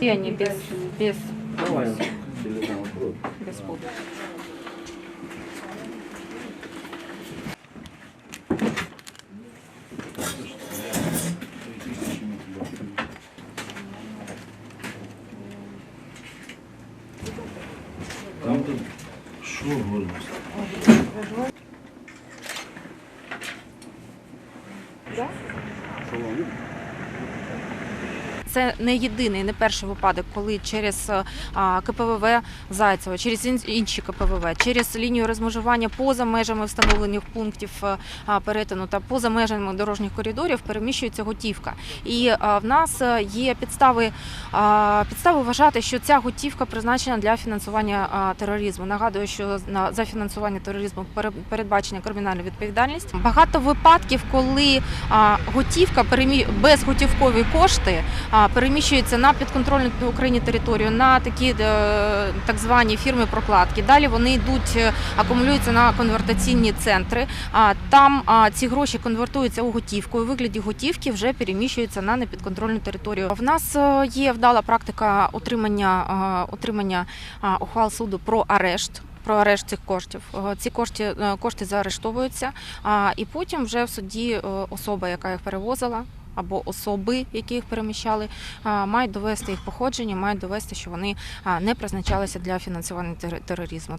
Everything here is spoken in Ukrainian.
И они без, без, Давай. без фото. Там тут що горло? Це не єдиний, не перший випадок, коли через а, КПВВ Зайцева, через інші КПВВ, через лінію розмежування поза межами встановлених пунктів е, перетину та поза межами дорожніх коридорів переміщується готівка. І в нас е, є підстави, підстави вважати, що ця готівка призначена для фінансування тероризму. Нагадую, що за фінансування тероризму пере- передбачена кримінальна відповідальність. Багато випадків, коли готівка перемі... безготівкові кошти переміщуються на підконтрольну Україні територію на такі е, так звані фірми прокладки. Далі вони йдуть, е, акумулюються на конвертаційні центри. Там ці гроші конвертуються у готівку. і вигляді готівки вже переміщуються на непідконтрольну територію. В нас е, є вдала практика отримання, отримання ухвал суду про арешт. Про арешт цих коштів ці кошти, кошти заарештовуються, а і потім вже в суді особа, яка їх перевозила, або особи, які їх переміщали, мають довести їх походження, мають довести, що вони не призначалися для фінансування тер- тероризму.